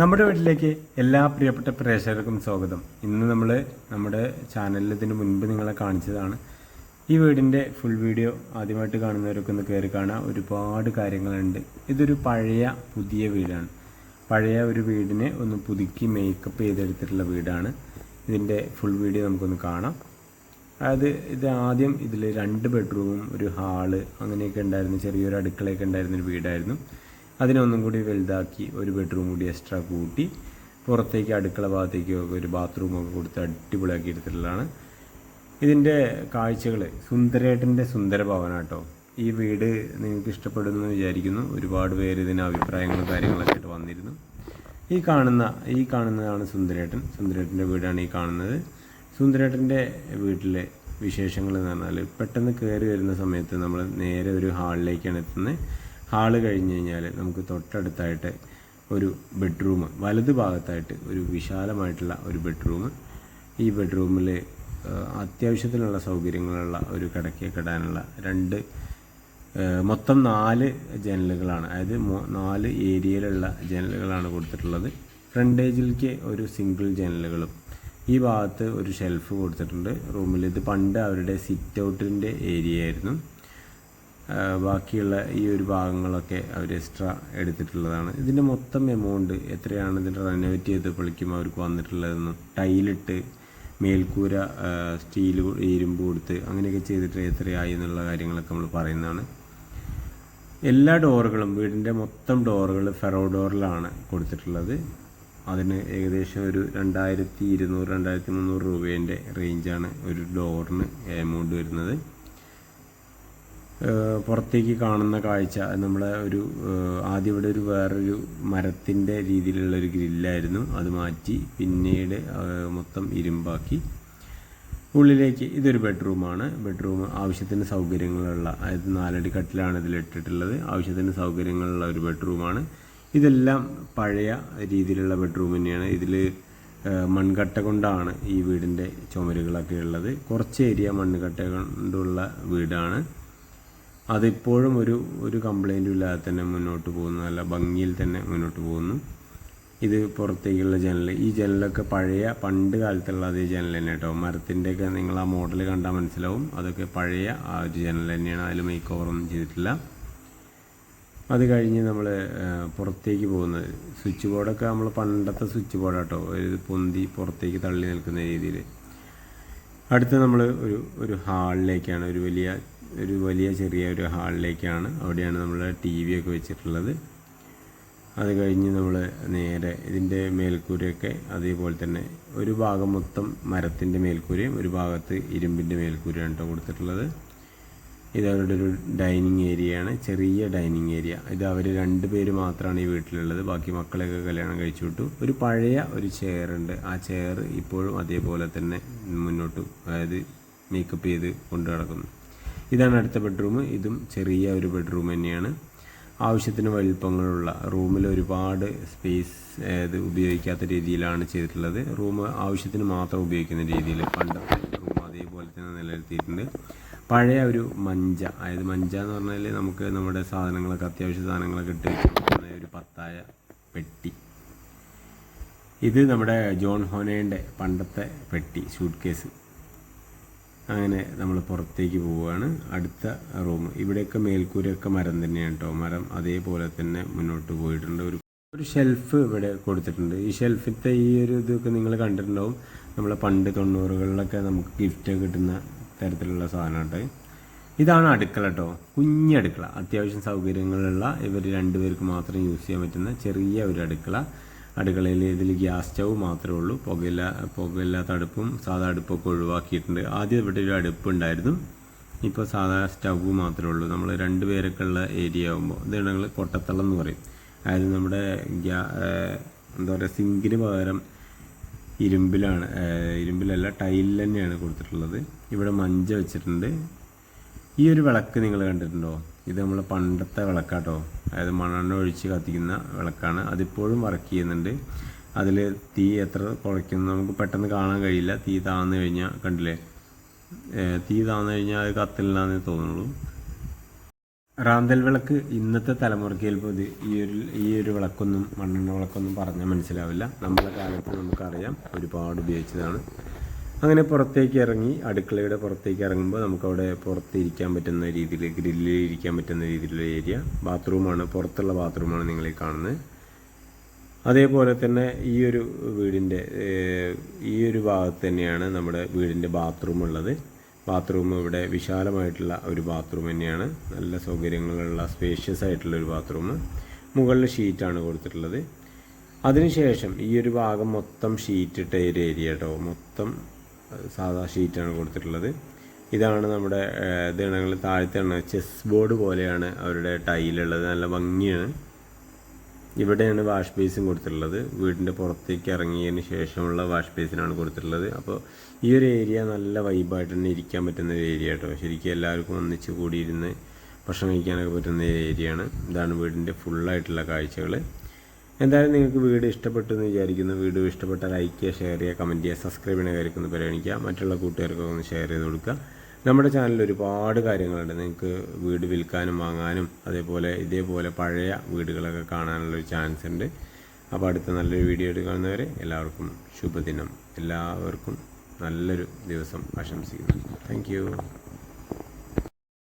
നമ്മുടെ വീട്ടിലേക്ക് എല്ലാ പ്രിയപ്പെട്ട പ്രേക്ഷകർക്കും സ്വാഗതം. ഇന്ന് നമ്മൾ നമ്മുടെ ചാനലിൽ ഇതിന് മുൻപ് നിങ്ങളെ കാണിച്ചതാണ്. ഈ വീടിന്റെ ഫുൾ വീഡിയോ ആദ്യമായിട്ട് കാണുന്നവരൊക്കെ ഒന്ന് കയറി കാണാൻ ഒരുപാട് കാര്യങ്ങളുണ്ട്. ഇതൊരു പഴയ പുതിയ വീടാണ്. പഴയ ഒരു വീടിനെ ഒന്ന് പുതുക്കി മേക്കപ്പ് ചെയ്തെടുത്തിട്ടുള്ള വീടാണ്. ഇതിന്റെ ഫുൾ വീഡിയോ നമുക്കൊന്ന് കാണാം. അതായത് ഇത് ആദ്യം ഇതിൽ രണ്ട് ബെഡ്റൂമും ഒരു ഹാൾ അങ്ങനെയൊക്കെ ഉണ്ടായിരുന്നു. ചെറിയൊരു അടുക്കളയൊക്കെ ഉണ്ടായിരുന്നൊരു വീടായിരുന്നു. അതിനെ ഒന്നും കൂടി വലുതാക്കി ഒരു ബെഡ്റൂം കൂടി എക്സ്ട്രാ കൂട്ടി പുറത്തേക്ക് അടുക്കള ഭാഗത്തേക്ക് ഒരു ബാത്റൂമൊക്കെ കൊടുത്ത് അടിപൊളിയാക്കി എടുത്തിട്ടുള്ളതാണ്. ഇതിന്റെ കാഴ്ചകൾ സുന്ദരേട്ടന്റെ സുന്ദര ഭവനാട്ടോ ഈ വീട് നിങ്ങൾക്ക് ഇഷ്ടപ്പെടുമെന്ന് വിചാരിക്കുന്നു. ഒരുപാട് പേര് ഇതിന് അഭിപ്രായങ്ങളും കാര്യങ്ങളൊക്കെ ആയിട്ട് വന്നിരുന്നു. ഈ കാണുന്ന ഈ കാണുന്നതാണ് സുന്ദരേട്ടൻ. സുന്ദരേട്ടന്റെ വീടാണ് ഈ കാണുന്നത്. സുന്ദരേട്ടന്റെ വീട്ടിലെ വിശേഷങ്ങൾ എന്ന് പറഞ്ഞാൽ പെട്ടെന്ന് കയറി വരുന്ന സമയത്ത് നമ്മൾ നേരെ ഒരു ഹാളിലേക്കാണ് എത്തുന്നത്. ഹാൾ കഴിഞ്ഞ് കഴിഞ്ഞാൽ നമുക്ക് തൊട്ടടുത്തായിട്ട് ഒരു ബെഡ്റൂം വലത് ഭാഗത്തായിട്ട് ഒരു വിശാലമായിട്ടുള്ള ഒരു ബെഡ്റൂം. ഈ ബെഡ്റൂമിൽ അത്യാവശ്യത്തിനുള്ള സൗകര്യങ്ങളുള്ള ഒരു കിടക്കയെ കിടാനുള്ള രണ്ട് മൊത്തം നാല് ജനലുകളാണ്. അതായത് നാല് ഏരിയയിലുള്ള ജനലുകളാണ് കൊടുത്തിട്ടുള്ളത്. ഫ്രണ്ടേജിലേക്ക് ഒരു സിംഗിൾ ജനലുകളും. ഈ ഭാഗത്ത് ഒരു ഷെൽഫ് കൊടുത്തിട്ടുണ്ട്. റൂമിൽ ഇത് പണ്ട് അവരുടെ സിറ്റ് ഔട്ടിന്റെ ഏരിയ ആയിരുന്നു ബാക്കിയുള്ള ഈ ഒരു ഭാഗങ്ങളൊക്കെ അവർ എക്സ്ട്രാ എടുത്തിട്ടുള്ളതാണ്. ഇതിന്റെ മൊത്തം എമൗണ്ട് എത്രയാണ്? ഇതിന്റെ റെനോവേറ്റ് ചെയ്ത് പൊളിക്കുമ്പോൾ അവർക്ക് വന്നിട്ടുള്ളതെന്ന് ടൈലിട്ട് മേൽക്കൂര സ്റ്റീൽ ഇരുമ്പ് കൊടുത്ത് അങ്ങനെയൊക്കെ ചെയ്തിട്ട് എത്രയായി എന്നുള്ള കാര്യങ്ങളൊക്കെ നമ്മൾ പറയുന്നതാണ്. എല്ലാ ഡോറുകളും വീടിന്റെ മൊത്തം ഡോറുകൾ ഫെറോ ഡോറിലാണ് കൊടുത്തിട്ടുള്ളത്. അതിന് ഏകദേശം ഒരു രണ്ടായിരത്തി ഇരുന്നൂറ് രണ്ടായിരത്തി മുന്നൂറ് രൂപേന്റെ റേഞ്ചാണ് ഒരു ഡോറിന് എമൗണ്ട് വരുന്നത്. പുറത്തേക്ക് കാണുന്ന കാഴ്ച. നമ്മളെ ഒരു ആദ്യം ഇവിടെ ഒരു വേറൊരു മരത്തിന്റെ രീതിയിലുള്ള ഒരു ഗ്രില്ലായിരുന്നു. അത് മാറ്റി പിന്നീട് മൊത്തം ഇരുമ്പാക്കി ഉള്ളിലേക്ക് ഇതൊരു ബെഡ്റൂമാണ്. ബെഡ്റൂം ആവശ്യത്തിന് സൗകര്യങ്ങളുള്ള അതായത് നാലടി കട്ടിലാണ് ഇതിലിട്ടിട്ടുള്ളത് ആവശ്യത്തിന് സൗകര്യങ്ങളുള്ള ഒരു ബെഡ്റൂമാണ്. ഇതെല്ലാം പഴയ രീതിയിലുള്ള ബെഡ്റൂം തന്നെയാണ്. ഇതിൽ മൺകട്ട കൊണ്ടാണ് ഈ വീടിന്റെ ചുമരുകളൊക്കെ ഉള്ളത്. കുറച്ച് ഏരിയ മൺകട്ട കൊണ്ടുള്ള വീടാണ്. അതിപ്പോഴും ഒരു ഒരു കംപ്ലൈന്റും ഇല്ലാതെ തന്നെ മുന്നോട്ട് പോകുന്നു. നല്ല ഭംഗിയിൽ തന്നെ മുന്നോട്ട് പോകുന്നു. ഇത് പുറത്തേക്കുള്ള ജനൽ ഈ ജനലൊക്കെ പഴയ പണ്ട് കാലത്തുള്ള അതേ ജനൽ തന്നെ കേട്ടോ. മരത്തിന്റെയൊക്കെ നിങ്ങൾ ആ മോഡൽ കണ്ടാൽ മനസ്സിലാവും. അതൊക്കെ പഴയ ആ ഒരു ജനൽ തന്നെയാണ്. അതിൽ മേക്ക് ഓവറൊന്നും ചെയ്തിട്ടില്ല. അത് കഴിഞ്ഞ് നമ്മൾ പുറത്തേക്ക് പോകുന്നത്. സ്വിച്ച് ബോർഡൊക്കെ നമ്മൾ പണ്ടത്തെ സ്വിച്ച് ബോർഡാട്ടോ ഒരു പൊന്തി പുറത്തേക്ക് തള്ളി നിൽക്കുന്ന രീതിയിൽ. അടുത്ത് നമ്മൾ ഒരു ഒരു ഹാളിലേക്കാണ് ഒരു വലിയ ഒരു വലിയ ചെറിയ ഒരു ഹാളിലേക്കാണ്. അവിടെയാണ് നമ്മൾ ടി വി ഒക്കെ വെച്ചിട്ടുള്ളത്. അത് കഴിഞ്ഞ് നമ്മൾ നേരെ ഇതിന്റെ മേൽക്കൂരയൊക്കെ അതേപോലെ തന്നെ ഒരു ഭാഗം മൊത്തം മരത്തിന്റെ മേൽക്കൂരയും ഒരു ഭാഗത്ത് ഇരുമ്പിന്റെ മേൽക്കൂരയാണ് കേട്ടോ കൊടുത്തിട്ടുള്ളത്. ഇത് അവരുടെ ഒരു ഡൈനിങ് ഏരിയയാണ് ചെറിയ ഡൈനിങ് ഏരിയ. ഇത് അവർ രണ്ട് പേര് മാത്രമാണ് ഈ വീട്ടിലുള്ളത്. ബാക്കി മക്കളെയൊക്കെ കല്യാണം കഴിച്ചു വിട്ടു. ഒരു പഴയ ഒരു ചെയറുണ്ട്. ആ ചെയർ ഇപ്പോഴും അതേപോലെ തന്നെ മുന്നോട്ട് അതായത് മേക്കപ്പ് ചെയ്ത് കൊണ്ടു നടക്കുന്നു. ഇതാണ് അടുത്ത ബെഡ്റൂം ഇതും ചെറിയ ഒരു ബെഡ്റൂം തന്നെയാണ്. ആവശ്യത്തിന് വലിപ്പങ്ങളുള്ള റൂമിൽ ഒരുപാട് സ്പേസ് ഇത് ഉപയോഗിക്കാത്ത രീതിയിലാണ് ചെയ്തിട്ടുള്ളത്. റൂം ആവശ്യത്തിന് മാത്രം ഉപയോഗിക്കുന്ന രീതിയിൽ പണ്ടത്തെ റൂം അതേപോലെ തന്നെ നിലനിർത്തിയിട്ടുണ്ട്. പഴയ ഒരു മഞ്ച അതായത് മഞ്ച എന്ന് പറഞ്ഞാൽ നമുക്ക് നമ്മുടെ സാധനങ്ങളൊക്കെ അത്യാവശ്യ സാധനങ്ങളൊക്കെ ഇട്ട് വെക്കാൻ പറ്റുന്ന ഒരു പത്തായ പെട്ടി. ഇത് നമ്മുടെ ജോൺ ഹോനേന്റെ പണ്ടത്തെ പെട്ടി ഷൂട്ട് കേസ് അങ്ങനെ നമ്മൾ പുറത്തേക്ക് പോവുകയാണ്. അടുത്ത റൂം. ഇവിടെയൊക്കെ മേൽക്കൂരയൊക്കെ മരം തന്നെയാണ് കേട്ടോ. മരം അതേപോലെ തന്നെ മുന്നോട്ട് പോയിട്ടുണ്ട്. ഒരു ഒരു ഷെൽഫ് ഇവിടെ കൊടുത്തിട്ടുണ്ട്. ഈ ഷെൽഫിത്തെ ഈ ഒരു ഇതൊക്കെ നിങ്ങൾ കണ്ടിട്ടുണ്ടാവും. നമ്മളെ പണ്ട് തൊണ്ണൂറുകളിലൊക്കെ നമുക്ക് ഗിഫ്റ്റ് കിട്ടുന്ന തരത്തിലുള്ള സാധനമുണ്ട്. ഇതാണ് അടുക്കള കേട്ടോ. കുഞ്ഞടുക്കള അത്യാവശ്യം സൗകര്യങ്ങളുള്ള ഇവർ രണ്ടുപേർക്ക് മാത്രം യൂസ് ചെയ്യാൻ പറ്റുന്ന ചെറിയ ഒരു അടുക്കള. അടുക്കളയിൽ ഇതിൽ ഗ്യാസ് സ്റ്റൗ മാത്രമേ ഉള്ളൂ. പുകയില്ല പുകയില്ലാത്ത അടുപ്പും സാധാ അടുപ്പൊക്കെ ഒഴിവാക്കിയിട്ടുണ്ട്. ആദ്യം ഇവിടെ ഒരു അടുപ്പുണ്ടായിരുന്നു ഇപ്പോൾ സാധാ സ്റ്റവ് മാത്രമേ ഉള്ളൂ. നമ്മൾ രണ്ട് പേരൊക്കെ ഉള്ള ഏരിയ ആകുമ്പോൾ ഇതാണ് ഞങ്ങൾ കൊട്ടത്തളം എന്ന് പറയും. അതായത് നമ്മുടെ ഗ്യാ എന്താ പറയുക സിങ്കിന് പകരം ഇരുമ്പിലാണ് ഇരുമ്പിലല്ല ടൈലിൽ തന്നെയാണ് കൊടുത്തിട്ടുള്ളത്. ഇവിടെ മഞ്ച വെച്ചിട്ടുണ്ട്. ഈ ഒരു വിളക്ക് നിങ്ങൾ കണ്ടിട്ടുണ്ടോ? ഇത് നമ്മൾ പണ്ടത്തെ വിളക്കാട്ടോ. അതായത് മണ്ണെണ്ണ ഒഴിച്ച് കത്തിക്കുന്ന വിളക്കാണ്. അതിപ്പോഴും വർക്ക് ചെയ്യുന്നുണ്ട്. അതിൽ തീ എത്ര കുറയ്ക്കുന്നു നമുക്ക് പെട്ടെന്ന് കാണാൻ കഴിയില്ല. തീ താന്ന് കഴിഞ്ഞാൽ കണ്ടില്ലേ? തീ താഴ്ന്നു കഴിഞ്ഞാൽ അത് കത്തില്ലാന്നേ തോന്നുള്ളൂ റാന്തൽ വിളക്ക് ഇന്നത്തെ തലമുറയ്ക്ക് ചിലപ്പോൾ ഇത് ഈ ഒരു ഈ ഒരു വിളക്കൊന്നും മണ്ണെണ്ണ വിളക്കൊന്നും പറഞ്ഞാൽ മനസ്സിലാവില്ല. നമ്മുടെ കാലത്ത് നമുക്കറിയാം ഒരുപാട് ഉപയോഗിച്ചതാണ്. അങ്ങനെ പുറത്തേക്ക് ഇറങ്ങി അടുക്കളയുടെ പുറത്തേക്ക് ഇറങ്ങുമ്പോൾ നമുക്കവിടെ പുറത്തിരിക്കാൻ പറ്റുന്ന രീതിയിൽ ഗ്രില്ലിൽ ഇരിക്കാൻ പറ്റുന്ന രീതിയിലുള്ള ഏരിയ ബാത്റൂമാണ് പുറത്തുള്ള ബാത്റൂമാണ് നിങ്ങൾ ഈ കാണുന്നത്. അതേപോലെ തന്നെ ഈ ഒരു വീടിന്റെ ഈ ഒരു ഭാഗത്ത് തന്നെയാണ് നമ്മുടെ വീടിന്റെ ബാത്റൂം ഉള്ളത്. ബാത്റൂം ഇവിടെ വിശാലമായിട്ടുള്ള ഒരു ബാത്റൂം തന്നെയാണ്. നല്ല സൗകര്യങ്ങളുള്ള സ്പേഷ്യസ് ആയിട്ടുള്ള ഒരു ബാത്റൂം. മുകളിൽ ഷീറ്റാണ് കൊടുത്തിട്ടുള്ളത്. അതിനുശേഷം ഈ ഒരു ഭാഗം മൊത്തം ഷീറ്റ് ഇട്ട ഒരു ഏരിയ കേട്ടോ. മൊത്തം സാധാ ഷീറ്റാണ് കൊടുത്തിട്ടുള്ളത്. ഇതാണ് നമ്മുടെ ഏഹ്, താഴത്തെ ഞങ്ങൾ ചെസ് ബോർഡ് പോലെയാണ് അവരുടെ ടൈലുള്ളത്. നല്ല ഭംഗിയാണ്. ഇവിടെയാണ് വാഷ് ബേസിൻ കൊടുത്തിട്ടുള്ളത്. വീടിന്റെ പുറത്തേക്ക് ഇറങ്ങിയതിന് ശേഷമുള്ള വാഷ് ബേസിനാണ് കൊടുത്തിട്ടുള്ളത്. അപ്പോൾ ഈ ഒരു ഏരിയ നല്ല വൈബായിട്ട് തന്നെ ഇരിക്കാൻ പറ്റുന്ന ഒരു ഏരിയ കേട്ടോ. ശരിക്കും എല്ലാവർക്കും ഒന്നിച്ച് കൂടിയിരുന്ന് ഭക്ഷണം കഴിക്കാനൊക്കെ പറ്റുന്ന ഏരിയയാണ്. ഇതാണ് വീടിന്റെ ഫുള്ളായിട്ടുള്ള കാഴ്ചകൾ എന്തായാലും നിങ്ങൾക്ക് വീഡിയോ ഇഷ്ടപ്പെട്ടു എന്ന് വിചാരിക്കുന്നു. വീഡിയോ ഇഷ്ടപ്പെട്ട ലൈക്ക് ചെയ്യുക ഷെയർ ചെയ്യുക കമന്റ് ചെയ്യുക സബ്സ്ക്രൈബ് ചെയ്യുന്ന കാര്യമൊക്കെ ഒന്ന് പരിഗണിക്കുക. മറ്റുള്ള കൂട്ടുകാർക്കൊക്കെ ഒന്ന് ഷെയർ ചെയ്ത് കൊടുക്കുക. നമ്മുടെ ചാനലിൽ ഒരുപാട് കാര്യങ്ങളുണ്ട്. നിങ്ങൾക്ക് വീട് വിൽക്കാനും വാങ്ങാനും അതേപോലെ ഇതേപോലെ പഴയ വീടുകളൊക്കെ കാണാനുള്ള ഒരു ചാൻസ് ഉണ്ട്. അപ്പോൾ അടുത്ത നല്ലൊരു വീഡിയോ ആയിട്ട് എല്ലാവർക്കും ശുഭദിനം. എല്ലാവർക്കും നല്ലൊരു ദിവസം ആശംസിക്കുന്നു. താങ്ക്